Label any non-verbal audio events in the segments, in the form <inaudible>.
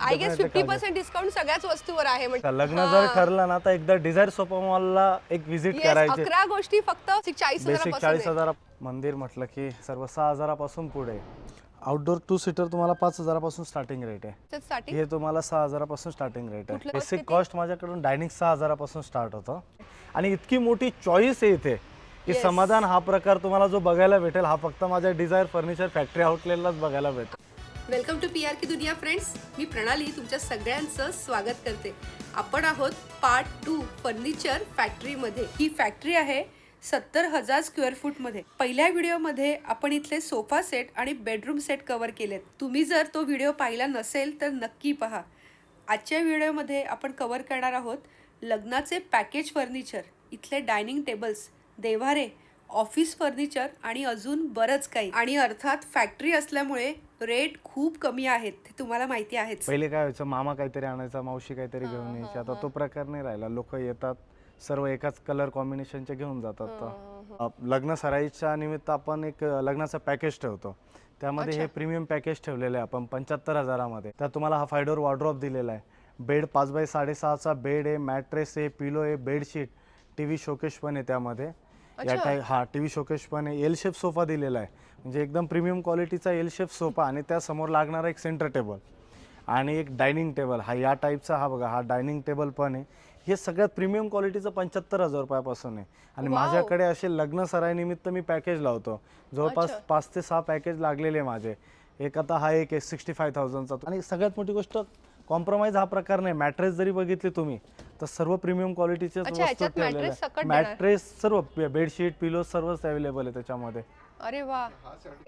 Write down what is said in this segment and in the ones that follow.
I guess fifty percent discount सगळ्याच वस्तूवर आहे. म्हणजे लग्न जर ठरलं ना तर एकदा डिझायर सोपा मॉलला एक व्हिजिट करायची. अकरा गोष्टी फक्त चाळीस बेसिक चाळीस हजार हजार मंदिर म्हटलं की सर्व सहा हजारापासून पुढे. आउटडोर टू सीटर तुम्हाला पाच हजारापासून स्टार्टिंग रेट आहे. साठी हे तुम्हाला सहा हजारापासून स्टार्टिंग रेट आहे. कुठलं बेसिक किती? कॉस्ट माझ्याकडून डायनिंग सहा हजारापासून स्टार्ट होतं. आणि इतकी मोठी चॉईस आहे इथे. की Yes. समाधान हा प्रकार तुम्हाला जो बघायला भेटेल हा फक्त माझ्या डिझायर फर्निचर फॅक्टरी आउटलेटलाच बघायला भेटेल. वेलकम टू पी आर की दुनिया फ्रेंड्स मी प्रणाली तुमच्या सगळ्यांचं स्वागत करते. आपण आहोत पार्ट टू फर्निचर फॅक्टरीमध्ये ही फॅक्टरी आहे सत्तर हजार स्क्वेअर फूटमध्ये पहिल्या व्हिडिओमध्ये आपण इथले सोफा सेट आणि बेडरूम सेट कव्हर केलेत. तुम्ही जर तो व्हिडिओ पाहिला नसेल तर नक्की पहा. आजच्या व्हिडिओमध्ये आपण कव्हर करणार आहोत लग्नाचे पॅकेज फर्निचर इथले डायनिंग टेबल्स देव्हारे ऑफिस फर्निचर आणि अजून बरंच काही. आणि अर्थात फॅक्टरी असल्यामुळे रेट खूप कमी आहेत ते तुम्हाला माहिती आहेच. पहिले काय व्हायचं मामा काहीतरी आणायचा मावशी काहीतरी घेऊन यायची आता तो प्रकार नाही राहिला. लोक येतात सर्व एकाच कलर कॉम्बिनेशनचे घेऊन जातात अ, लग्न सराईच्या निमित्त आपण एक लग्नाचं पॅकेज ठेवतो. त्यामध्ये हे प्रीमियम पॅकेज ठेवलेलं आहे आपण पंच्याहत्तर हजारामध्ये. त्यात तुम्हाला हा फायडोर वॉर्ड्रॉप दिलेला आहे. बेड पाच बाय साडेसहाचा बेड आहे मॅट्रेस आहे पिलो आहे बेडशीट टी व्ही शोकेश पण आहे त्यामध्ये. या टाईप हा टी व्ही शोकेश पण आहे. एल शेप सोफा दिलेला आहे. म्हणजे एकदम प्रीमियम क्वालिटीचा एल शेप सोफा आणि त्यासमोर लागणारा एक सेंटर टेबल आणि एक डायनिंग टेबल हा या टाईपचा हा बघा हा डायनिंग टेबल पण आहे. हे सगळ्यात प्रीमियम क्वालिटीचं पंच्याहत्तर हजार रुपयापासून आहे. आणि माझ्याकडे असे लग्न सराईनिमित्त मी पॅकेज लावतो. जवळपास पाच ते सहा पॅकेज लागलेले माझे. एक आता हा एक सिक्स्टी फाय थाउजंडचा आणि सगळ्यात मोठी गोष्ट कॉम्प्रोमाइज हा प्रकार नाही मॅट्रेस जरी बघितली तुम्ही तर सर्व प्रीमियम क्वालिटीचे अच्छा, वस्तू ठेवलेल्या सकट. देणार? मॅट्रेस सर्व बेडशीट पिलो सर्वच अवेलेबल आहे त्याच्यामध्ये अरे वा.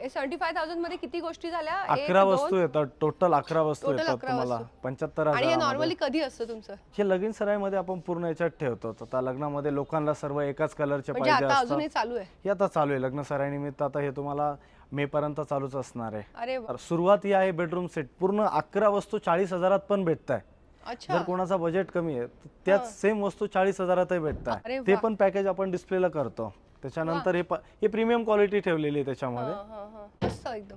सेव्हन्टी फाय थाउजंडमध्ये किती गोष्टी झाल्या? अकरा वस्तू येतात. टोटल अकरा वस्तू येतात तुम्हाला. पंच्याहत्तर आणि हे नॉर्मली कधी असतं तुमचं? हे लगीन सराईमध्ये आपण पूर्ण याच्यात ठेवतो. आता लग्नामध्ये लोकांना सर्व एकाच कलरचे म्हणजे पाहिजे अजूनही चालू आहे. हे आता चालू आहे. लग्न सराईनिमित्त आता हे तुम्हाला मे पर्यंत चालूच असणार आहे. सुरुवात ही आहे बेडरूम सेट पूर्ण अकरा वस्तू चाळीस हजारात पण भेटत आहे अच्छा. जर कोणाचा बजेट कमी आहे त्याच सेम वस्तू चाळीस हजारातही भेटत अरे आहे ते. पण पॅकेज आपण डिस्प्लेला करतो. त्याच्यानंतर हे प- हे प्रीमियम क्वालिटी ठेवलेली आहे त्याच्यामध्ये. हा, हा, हा. मस्त एकदम.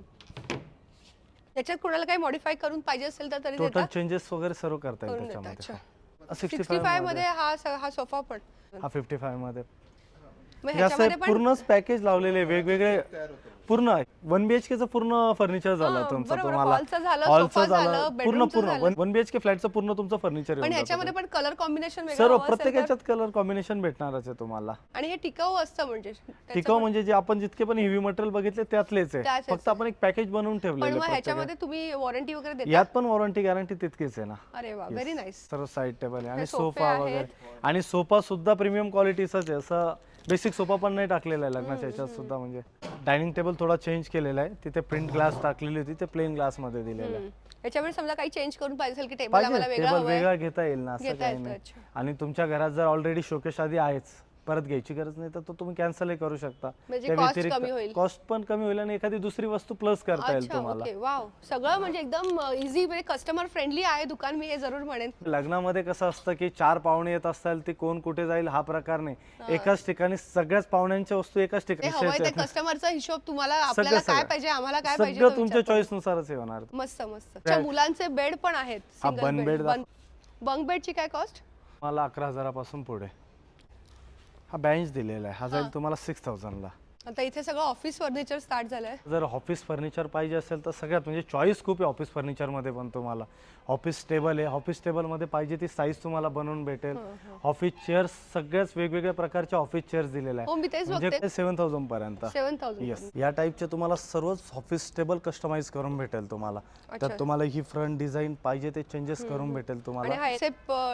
त्याच्यात कोणाला काही मॉडीफाय करून पाहिजे असेल तर तरी टोटल चेंजेस वगैरे सर्व करता येईल करून देतात अच्छा. त्याच्यामध्ये सिक्स्टी सिक्स्टी फायमध्ये हा स- हा सोफा पण. हा फिफ्टी फायमध्ये. मग हे असं ह्याच्यामध्ये पण पूर्णच पॅकेज लावलेले वेगवेगळे पूर्ण वन बीएचके चं पूर्ण फर्निचर झालं हा, तुमचं बरोबर. तुम्हाला. हॉलचं झालं, पूर्ण पूर्ण. वन बीएचके फ्लॅटचं पूर्ण तुमचं फर्निचर पण ह्याच्यामध्ये पण कलर कॉम्बिनेशन सर्व प्रत्येक याच्यात कलर कॉम्बिनेशन भेटणारच आहे तुम्हाला. आणि हे टिकाऊ असतं म्हणजे त्याचं- टिकाऊ म्हणजे जे आपण जितके पण हेवी मटेरियल बघितले त्यातलेच आहे. फक्त आपण एक पॅकेज बनवून पण ठेवलेलं मग आहे प्रत्येक ह्याच्यामध्ये तुम्ही वॉरंटी वगैरे देता? यात पण वॉरंटी गॅरंटी तितकीच आहे ना. अरे वा व्हेरी नाईस सर्व साईड टेबल आहे. आणि सोफे सोफा आहेत. वगैरे. आणि सोफा सुद्धा प्रीमियम क्वालिटीचाच आहे. असं बेसिक सोफा पण नाही टाकलेला आहे लग्नाच्या याच्यात सुद्धा म्हणजे डायनिंग टेबल थोडा चेंज केलेला आहे. तिथे प्रिंट ग्लास टाकलेली होती ते प्लेन ग्लासमध्ये दिलेलं आहे. समजा काही चेंज करून पाहिजे असेल की टेबल आम्हाला पाहिजे वेगळा टेबल हवाय वेगळा घेता येईल ना असं घेता काही येतं, नाही. अच्छा. आणि तुमच्या घरात जर ऑलरेडी शोकेश आधी आहेच परत घ्यायची गरज नाही तर तो तुम्ही कॅन्सलही करू शकता. म्हणजे cost कमी होईल. कॉस्ट पण कमी होईल आणि एखादी दुसरी वस्तू प्लस करता येईल अच्छा तुम्हाला. ओके वाव सगळं म्हणजे एकदम इझी म्हणजे कस्टमर फ्रेंडली आहे दुकान मी हे जरूर म्हणेन. लग्नामध्ये कसं असतं की चार पाहुणे येत असतील ते कोण कुठे जाईल हा प्रकार नाही. एकाच ठिकाणी सगळ्याच पाहुण्यांच्या वस्तू एकाच ते ठिकाणी हवंय कस्टमरचा हिशोब तुम्हाला आपल्याला काय. पाहिजे आम्हाला काय पाहिजे सगळं तुमच्या विचार चॉईस नुसारच हे होणार. मस्त मस्त. अच्छा मुलांचे बेड पण आहेत हा, single bunk bed. bed दाख- bunk- bunk बेडची काय कॉस्ट मला अकरा हजारापासून पुढे. हा बेंच दिलेला आहे. हा जाईल तुम्हाला सिक्स थाउजंडला आता इथे सगळं ऑफिस फर्निचर स्टार्ट झालंय. जर ऑफिस फर्निचर पाहिजे असेल तर सगळ्यात म्हणजे चॉईस खूप आहे ऑफिस फर्निचरमध्ये पण तुम्हाला. ऑफिस टेबल आहे. ऑफिस टेबलमध्ये पाहिजे ती साईज तुम्हाला बनवून भेटेल. ऑफिस चेअर्स सगळ्याच वेगवेगळ्या प्रकारच्या ऑफिस चेअर्स दिलेल्या हो मी तेच बघते. म्हणजे सेवन थाउजंड पर्यंत सेवन थाउजंड येस या टाईपचे तुम्हाला सर्वच ऑफिस टेबल कस्टमाइज करून भेटेल तुम्हाला. अच्छा. तर तुम्हाला ही फ्रंट डिझाईन पाहिजे ते चेंजेस करून भेटेल आणि तुम्हाला. हा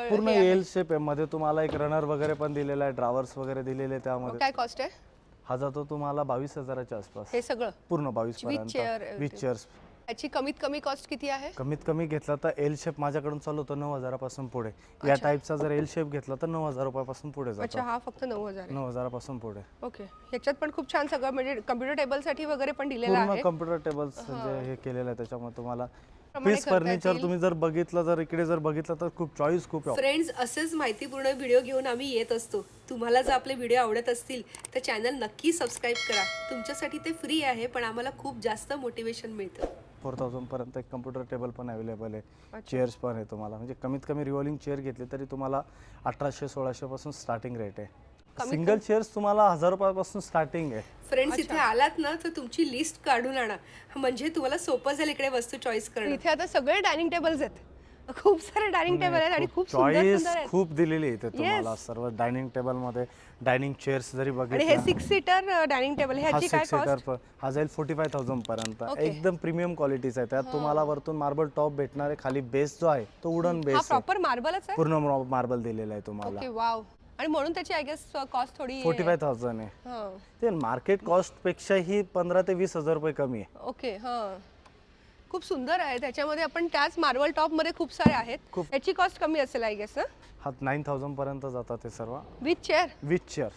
पूर्ण एल शेप आहे. मध्ये तुम्हाला एक रनर वगैरे पण दिलेला आहे. ड्रावर्स वगैरे दिलेले आहे त्यामध्ये. काय कॉस्ट आहे? हा जातो तुम्हाला बावीस हजाराच्या आसपास. हे सगळं? पूर्ण बावीस With पर्यंत. everything. चेअर्स याची कमीत कमी कॉस्ट किती आहे? कमीत कमी घेतला तर एल शेप माझ्याकडून चालू होतो नऊ हजारापासून पुढे. या टाईपचा जर एल शेप घेतला तर नऊ हजार रुपयापासून पुढे जातो. अच्छा हा फक्त नऊ हजार आहे. नऊ हजारापासून पुढे. ओके ह्याच्यात पण खूप छान सगळं म्हणजे कम्प्युटर टेबलसाठी वगैरे पण दिलेलं पूर्ण आहे. कम्प्युटर टेबल्स जे हे केलेलं आहे त्याच्यामुळे तुम्हाला पीस फर्निचर. तुम्ही जर बघितलं जर इकडे जर बघितलं तर खूप चॉईस खूप फ्रेंड्स असेच माहितीपूर्ण व्हिडिओ घेऊन आम्ही येत असतो. तुम्हाला जर आपले व्हिडिओ आवडत असतील तर चॅनल नक्की सबस्क्राईब करा. तुमच्यासाठी ते फ्री आहे पण आम्हाला खूप जास्त मोटिवेशन मिळतं. फोर थाउजंड पर्यंत एक कम्प्युटर टेबल पण अवेलेबल आहे. चेअर्स पण आहे तुम्हाला. म्हणजे कमीत कमी रिव्हॉल्विंग चेअर घेतली तरी तुम्हाला अठराशे सोळाशे पासून स्टार्टिंग रेट आहे. सिंगल चेअर्स तुम्हाला हजार रुपयापासून स्टार्टिंग आहे. फ्रेंड्स इथे आलात ना तर तुमची लिस्ट काढून आणा. म्हणजे तुम्हाला सोपं जाईल इकडे वस्तू चॉईस करणं. इथे आता सगळे डायनिंग टेबल्स आहेत. खूप सारे डायनिंग टेबल आहेत आणि खूप सुंदर चॉईस सुंदर आहेत. खूप दिलेली आहे इथे तुम्हाला सर्व डायनिंग टेबलमध्ये. डायनिंग चेअर्स जरी आणि हे बघितलं सिक्स सीटर डायनिंग टेबल हा ह्याची काय सिक्स सीटर कॉस्ट हा जाईल फोर्टी फाय थाउजंड पर्यंत. Okay. एकदम प्रीमियम क्वालिटीचा आहे त्यात तुम्हाला वरतून मार्बल टॉप भेटणार आहे. खाली बेस जो आहे तो वुडन हा बेस आहे. प्रॉपर मार्बलच आहे? पूर्ण मार्बल दिलेला आहे तुम्हाला. ओके वाव आणि म्हणून त्याची आय गेस कॉस्ट थोडी फोर्टी फाय थाउजंड आहे. हां. ते मार्केट कॉस्ट पेक्षाही पंधरा ते वीस हजार रुपये कमी आहे. ओके हां. खूप सुंदर आहे. त्याच्यामध्ये आपण त्याच मार्बल टॉपमध्ये खूप सारे आहेत. खूप. याची कॉस्ट कमी असेल आय गेस ना हा नाईन थाउजंड पर्यंत जातात ते सर्व. विथ चेअर विथ चेअर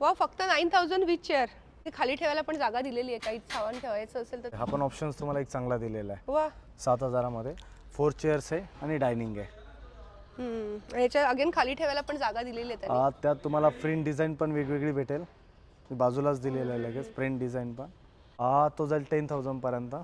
वा फक्त नाईन थाउजंड विथ चेअर खाली ठेवायला पण जागा दिलेली आहे. काही सामान ठेवायचं असेल तर. हा पण ऑप्शन तुम्हाला एक चांगला दिलेला आहे. वा. सात हजारामध्ये. फोर चेअर्स आहे आणि डायनिंग आहे. हम्म. याच्या अगेन खाली ठेवायला पण जागा दिलेली आहे त्यांनी. आ, त्यात तुम्हाला प्रिंट डिझाईन पण वेगवेगळी भेटेल. बाजूलाच दिलेलं आहे लगेच प्रिंट डिझाईन पण. हा तो जाईल टेन थाउजंड पर्यंत.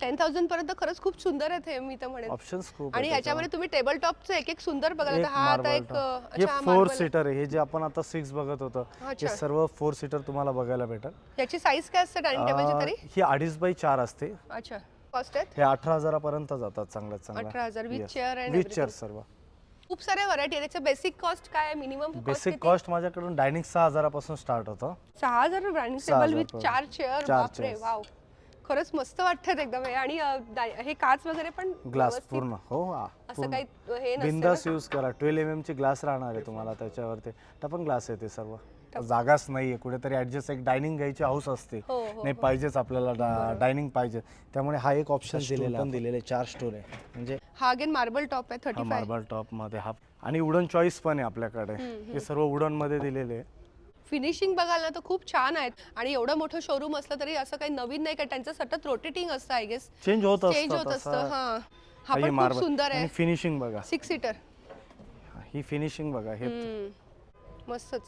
टेन थाउजंड पर्यंत खरंच खूप सुंदर आहे हे मी तर म्हणेन. ऑप्शन्स खूप आणि आहेत ह्याच्यामध्ये तुम्ही टेबल टॉपचं एक एक सुंदर बघायला एक तर हा आता एक. अं, हे अच्छा हा फोर marble. सीटर आहे हे जे आपण आता सिक्स बघत होतो हे अच्छा. सर्व फोर सीटर तुम्हाला बघायला भेटेल. याची साईज काय असते डायनिंग टेबलची तरी? ही अडीच बाय चार असते. अच्छा. कॉस्ट आहेत? हे अठरा हजारापर्यंत जातात चांगल्यात चांगल्या. 18,000 with chair and with chair. सर्व. खूप साऱ्या व्हरायटी आहे त्याचं बेसिक कॉस्ट काय आहे? मिनिमम बेसिक कॉस्ट माझ्याकडून डायनिंग सहा हजारापासून स्टार्ट होतं. सहा हजार डायनिंग सहा टेबल हजार विथ पर्यंत. चार चेअर चार बापरे chairs. वाव खरंच मस्त वाटतात एकदम. हे आणि अं, डाय- हे काच वगैरे पण ग्लास व्यवस्थित पूर्ण. हो हा असं काही हे नसतं बिंदास यूज करा. ट्वेल्व एम एम ची ग्लास राहणार आहे तुम्हाला त्याच्यावरती. टपन ग्लास आहे ते सर्व. जागाच नाहीये. कुठेतरी ऍडजस्ट एक डायनिंग घ्यायची हाऊस असते. हो, हो, नाही पाहिजेच आपल्याला डायनिंग पाहिजे. त्यामुळे हा एक ऑप्शन दिलेला दिलेला आहे चार स्टोर आहे. म्हणजे हा अगेन मार्बल टॉप आहे हा थर्टी फाय मार्बल टॉपमध्ये हा. आणि वुडन चॉईस पण आहे आपल्याकडे. हे सर्व वुडनमध्ये दिलेले आहे. फिनिशिंग बघाल ना तर खूप छान आहेत. आणि एवढं मोठं शोरूम असलं तरी असं काही नवीन नाही का? त्यांचं सतत रोटेटिंग असतं आय गेस चेंज होत चेंज होत असतं. हा. हा पण खूप सुंदर आहे. फिनिशिंग बघा. सिक्स सीटर ही फिनिशिंग बघा हे. मस्तच.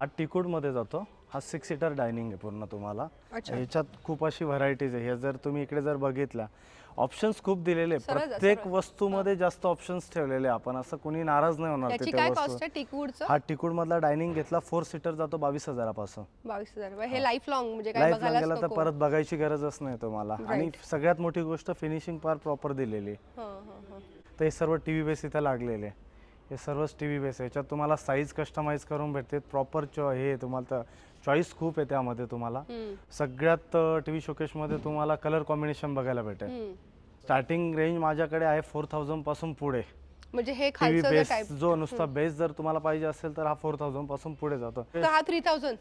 हा टिकूडमध्ये जातो. हा सिक्स सीटर डायनिंग आहे पूर्ण तुम्हाला. ह्याच्यात खूप अशी व्हरायटीज आहे. हे जर तुम्ही इकडे जर बघितल्या ऑप्शन्स खूप दिलेले. सरळ प्रत्येक. वस्तूमध्ये जास्त ऑप्शन्स ठेवलेले. आपण असं कोणी नाराज नाही होणार याची तिथे काय वस्तू कॉस्ट आहे टिकवूडचं हा टिकूड मधला डायनिंग घेतला फोर सीटर जातो बावीस हजारापासून बावीस हजार हे लाईफ लॉंग म्हणजे काय लाईफ बघायलाच गेला तर नको परत बघायची गरजच नाही तुम्हाला आणि सगळ्यात मोठी गोष्ट फिनिशिंग फार प्रॉपर दिलेली. हां, हां, हां. तर हे सर्व टी व्ही बेस इथं लागलेले आहे. हे सर्वच टी व्ही बेस आहे याच्यात तुम्हाला साईज कस्टमाइज करून भेटते प्रॉपर चॉ हे तुम्हाला तर चॉईस खूप आहे त्यामध्ये तुम्हाला. सगळ्यात टी व्ही शोकेशमध्ये तुम्हाला कलर कॉम्बिनेशन बघायला भेटेल. स्टार्टिंग रेंज माझ्याकडे आहे फोर थाउजंडपासून पुढे. म्हणजे हे टी व्ही खालचं बेस जो नुसता बेस जर तुम्हाला पाहिजे असेल तर हा फोर थाउजंडपासून पुढे जातो. हा थ्री थाउजंड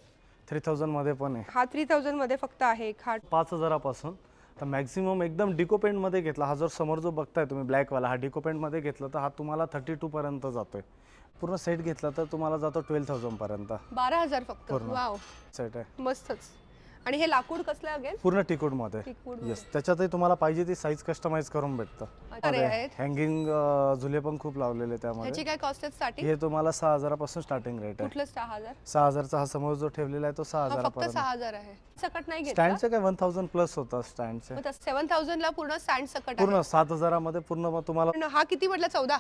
थ्री थाउजंडमध्ये पण आहे. हा थ्री थाउजंडमध्ये फक्त आहे एक पाच हजारापासून. तर मॅक्झिमम एकदम डिको पेंटमध्ये घेतला. हा जर समोर जो बघताय तुम्ही ब्लॅक वाला हा डिको पेंटमध्ये घेतला तर हा तुम्हाला थर्टी टू पर्यंत जातोय. पूर्ण सेट घेतला तर तुम्हाला जातो ट्वेल्व थाउजंड पर्यंत. बारा हजार फक्त. पूर्ण. वाव सेट आहे. मस्तच. आणि हे लाकूड कसलं अगेन पूर्ण टिकूडमध्ये टिकूड येस त्याच्यातही तुम्हाला पाहिजे ती साईज कस्टमाइज करून भेटतं. अरे आहेत. हँगिंग झुले पण खूप लावलेले ह्याची त्यामध्ये. काय कॉस्ट आहे स्टार्टिंग हे तुम्हाला सहा हजारापासून स्टार्टिंग रेट आहे. कुठलं सहा हजार? सहा हजारचा हा समोर जो ठेवलेला आहे तो सहा हा फक्त हजारापर्यंत. सहा हजार आहे. सकट नाही घेतला? स्टँडचे काय वन थाउजंड प्लस होता स्टँडचे मग सेवन थाउजंड ला पूर्ण स्टँड सकट आहे. पूर्ण सात हजारामध्ये पूर्ण मग तुम्हाला पण हा किती म्हटलं? चौदा?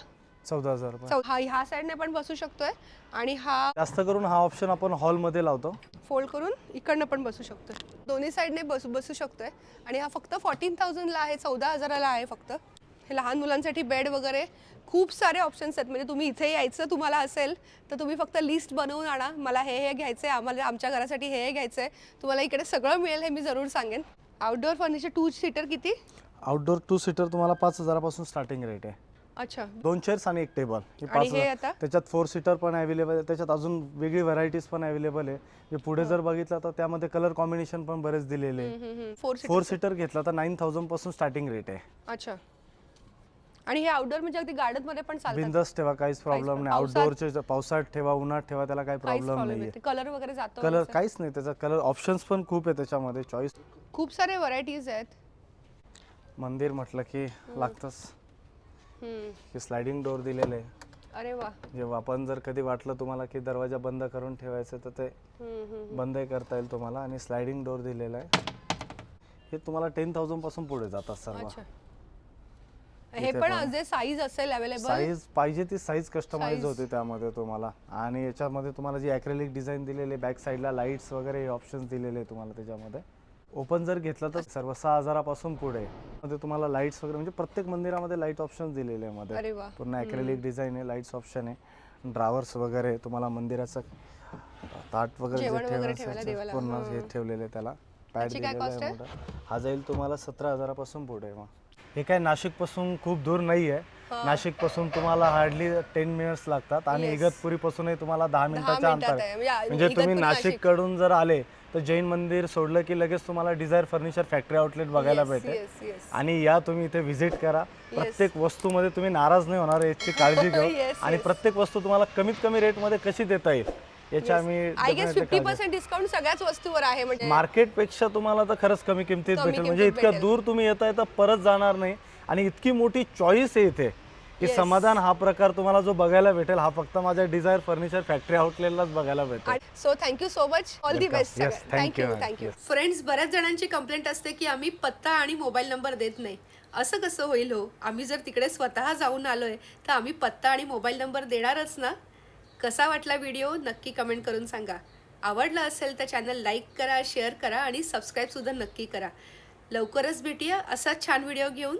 चौदा हजार रुपये. चौ- हा ह्या साईडने पण बसू शकतोय. आणि हा जास्त करून हा ऑप्शन आपण हॉलमध्ये लावतो. फोल्ड करून इकडनं पण बसू शकतोय. दोन्ही साईडने बसू बसू शकतोय. आणि हा फक्त फोर्टीन थाउजंडला आहे चौदा हजाराला आहे फक्त. हे लहान मुलांसाठी बेड वगैरे खूप सारे ऑप्शन्स आहेत. म्हणजे तुम्ही इथे यायचं तुम्हाला असेल तर तुम्ही फक्त लिस्ट बनवून आणा. मला हे हे घ्यायचं आहे आम्हाला आमच्या घरासाठी हे हे घ्यायचं आहे तुम्हाला इकडे सगळं मिळेल हे मी जरूर सांगेन. आउटडोअर फर्निचर टू सीटर किती? आउटडोर टू सीटर तुम्हाला पाच हजारापासून स्टार्टिंग रेट आहे. अच्छा. दोन चेअर्स आणि एक टेबल हे आणि पाच हे हजार आता? त्याच्यात फोर सीटर पण अवेलेबल आहे त्याच्यात अजून वेगळी व्हरायटीज पण अवेलेबल आहे. जे पुढे जर बघितलं तर त्यामध्ये कलर कॉम्बिनेशन पण बरेच दिलेले आहे. फोर सीटर घेतला तर नाईन थाउजंडपासून स्टार्टिंग रेट आहे. अच्छा. आणि हे आउटडोअर म्हणजे अगदी गार्डनमध्ये पण चालतात? बिंदस ठेवा काहीच प्रॉब्लेम नाही. पावसात- आउटडोअरचे पावसाळ्यात ठेवा उन्हात ठेवा त्याला काही प्रॉब्लेम येते कलर वगैरे जातो कलर काहीच नाही. त्याचा कलर ऑप्शन्स पण खूप आहे त्याच्यामध्ये. चॉईस खूप सारे व्हरायटीज आहेत. मंदिर म्हटलं की लागतंच. की स्लायडिंग डोअर दिलेले आहे. अरे वा. जेव्हा आपण जर कधी वाटलं तुम्हाला की दरवाजा बंद करून ठेवायचं तर ते. बंदही करता येईल तुम्हाला. आणि स्लायडिंग डोअर दिलेला आहे. हे तुम्हाला टेन थाउजंडपासून पुढे जातात सर्व. अच्छा. हे इथे पण पण. जे साईज असेल अवेलेबल साईज पाहिजे ती साईज कस्टमाइज Size. होते त्यामध्ये तुम्हाला. आणि याच्यामध्ये तुम्हाला जी अॅक्रेलिक डिझाईन दिलेली बॅक साईडला लाईट्स वगैरे हे ऑप्शन्स दिलेले आहे तुम्हाला त्याच्यामध्ये. ओपन जर घेतलं तर सर्व सहा हजारापासून पुढे. मध्ये तुम्हाला लाईट्स वगैरे म्हणजे प्रत्येक मंदिरामध्ये लाइट ऑप्शन दिलेले आहे मध्ये वा पूर्ण अॅक्रेलिक डिझाईन आहे लाईट्स ऑप्शन आहे ड्रावर्स वगैरे तुम्हाला मंदिराचं ताट वगैरे जे जेवण वगैरे ठेवायचं ठेवायला असेल, देवाला. पूर्ण हे. ठेवलेलं आहे त्याला पॅड काय दिलेला cost आहे आहे? मोठा हा जाईल तुम्हाला सतरा हजारापासून पुढे मग हे काय नाशिकपासून खूप दूर नाही आहे नाशिकपासून तुम्हाला हार्डली टेन मिनिट्स लागतात आणि Yes. इगतपुरी पासूनही तुम्हाला दहा मिनिटाच्या मिनिटात अंतर आहे. म्हणजे म्हणजे तुम्ही इगतपुरी, नाशिक. नाशिककडून जर आले तर जैन मंदिर सोडलं की लगेच तुम्हाला डिझायर फर्निचर फॅक्टरी आउटलेट बघायला Yes, भेटेल yes, yes. आणि या तुम्ही इथे व्हिजिट करा प्रत्येक वस्तूमध्ये तुम्ही नाराज नाही होणार याची काळजी घेऊ <laughs> Yes, आणि yes. प्रत्येक वस्तू तुम्हाला कमीत कमी रेटमध्ये कशी देता येईल याची आम्ही I guess fifty percent discount सगळ्याच वस्तूवर आहे म्हणजे मार्केटपेक्षा तुम्हाला तर खरंच कमी किमतीत कमी भेटेल. किमतीत म्हणजे इतक्या भेटेल. दूर तुम्ही येताय तर परत जाणार नाही. आणि इतकी मोठी चॉईस आहे इथे की Yes. समाधान हा प्रकार तुम्हाला जो बघायला भेटेल हा फक्त माझ्या डिझायर फर्निचर फॅक्टरी आउटलेटलाच बघायला भेटेल. So thank you so much all the Welcome. Best Yes, thank thank you you, ma'am. Thank you Yes. Friends बऱ्याच जणांची कंप्लेंट असते की आम्ही पत्ता आणि मोबाईल नंबर देत नाही. असं कसं होईल हो? आम्ही जर तिकडे स्वतः जाऊन आलोय तर आम्ही पत्ता आणि मोबाईल नंबर देणारच ना? कसा वाटला व्हिडिओ नक्की कमेंट करून सांगा. आवडला असेल तर चॅनल लाईक करा शेअर करा आणि सबस्क्राईबसुद्धा नक्की करा. लवकरच भेटूया असाच छान व्हिडिओ घेऊन.